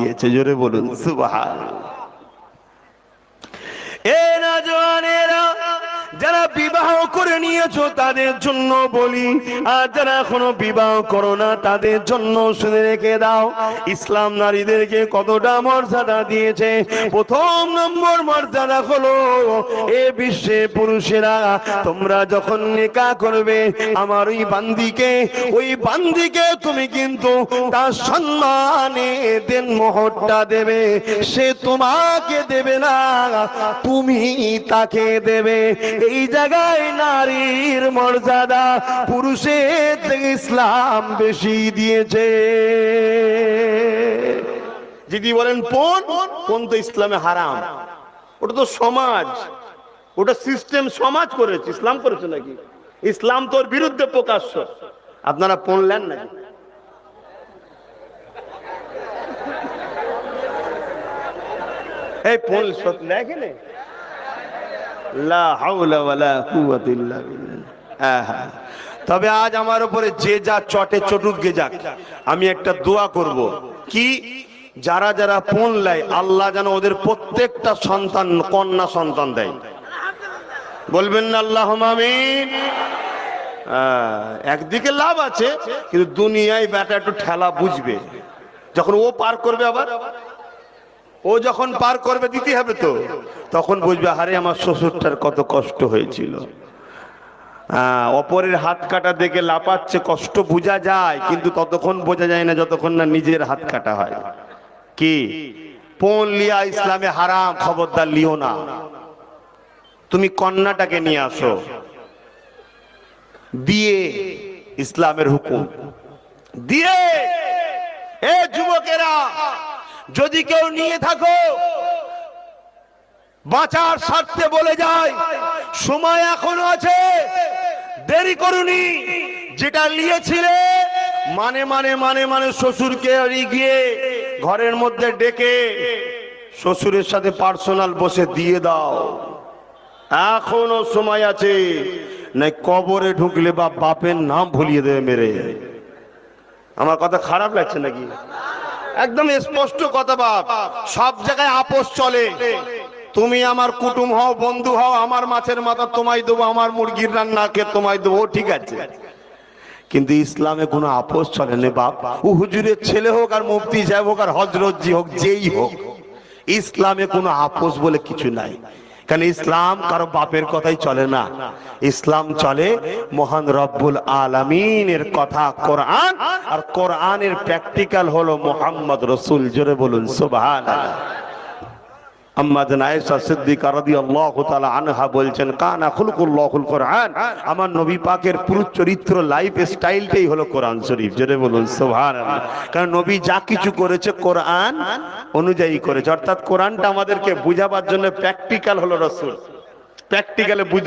দিয়েছে জোরে বলুন সুবহান এ না জওয়ানেরা যারা বিবাহ করে নিয়েছো তাদের জন্য বলি, আর যারা এখনও বিবাহ করো না, তাদের জন্য শুনে রেখে দাও, ইসলাম নারীদেরকে কতটা মর্যাদা দিয়েছে। প্রথম নম্বর মর্যাদা হলো, এ বিশ্বে পুরুষেরা, তোমরা যখন নেকা করবে, আমার ওই বান্দিকে ওই বান্দিকে তুমি কিন্তু তার সম্মানে দেন মোহরটা দেবে। সে তোমাকে দেবে না, তুমি তাকে দেবে। এই জায়গায় নারীর মর্যাদা, পুরুষের ইসলাম বেশি দিয়েছে। যদি বলেন পণ পণ তো ইসলামে হারাম? ওটা তো সমাজ। ওটা সিস্টেম সমাজ করেছে। ইসলাম করেছে নাকি? ইসলাম তোর বিরুদ্ধে প্রকাশ্য। আপনারা পড়লেন নাকি? এই পণ সত্য দেখেন লা হাওলা ওয়ালা কুওয়াতা ইল্লা বিল্লাহ। আহা। তবে আজ আমার উপরে যে যা চটে চটুক গে যাক আমি একটা দোয়া করব। কি? যারা যারা পণ লাই আল্লাহ যেন ওদের প্রত্যেকটা সন্তান কন্যা সন্তান দেয়। বলবেন না আল্লাহ আমিন। আহ, একদিকে লাভ আছে কিন্তু দুনিয়ায় ব্যাটা একটু ঠেলা বুঝবে। যখন ও পার করবে আবার ও যখন পার করবে, দিতে হবে তো। তখন বুঝবে আরে আমার শ্বশুরটার কত কষ্ট হয়েছিল। অপরের হাত কাটা দেখে লাপাচ্ছে, কষ্ট বোঝা যায়, কিন্তু ততক্ষণ বোঝা যায় না যতক্ষণ না নিজের হাত কাটা হয়। কি? পণ লিয়া ইসলামে হারাম, খবরদার লিও না। তুমি কন্যাটাকে নিয়ে আসো। দিয়ে ইসলামের হুকুম। দিয়ে! এ যুবকেরা! যদি কেউ নিয়ে থাকো, বাঁচার স্বার্থে বলে যায়, সময় এখনও আছে, দেরি করুনি। যেটা নিয়েছিলে মানে মানে মানে মানে শ্বশুরকে গিয়ে ঘরের মধ্যে ডেকে শ্বশুরের সাথে পার্সোনাল বসে দিয়ে দাও। এখনও সময় আছে, নাই কবরে ঢুকলে বা বাপের নাম ভুলিয়ে দেবে মেরে। আমার কথা খারাপ লাগছে নাকি? একদম স্পষ্ট কথা বাপ। সব জায়গায় আপোষ চলে। তুমি আমার কুটুম হও, বন্ধু হও, আমার মাছের মাথা তোমায় দেবো, আমার মুরগির রান্না রান্নাকে তোমায় দেবো ঠিক আছে। কিন্তু ইসলামে কোনো আপোষ চলে না বাপ। হুজুরের ছেলে হোক আর মুফতি সাহেব হোক আর হজরতজি হোক, যেই হোক। ইসলামে কোনো আপোষ বলে কিছু নাই। কারণ ইসলাম কারও বাপের কথাই চলে না? ইসলাম চলে মহান রব্বুল আলামিনের কথা, কোরআন। আর কোরআনের প্র্যাকটিক্যাল হলো মোহাম্মদ রসুল, জোরে বলুন সুবহান আনহা বলছেন, কানা কোরআন। আমার নবী চরিত্র লাইফ স্টাইলটাই হলো কোরআন শরীফ। বলুন নবী যা কিছু করেছে কোরআন অনুযায়ী করেছে। অর্থাৎ আমাদেরকে বুঝাবার জন্য প্র্যাকটিক্যাল হলো রাসূল। প্র্যাকটিক্যালে বুঝ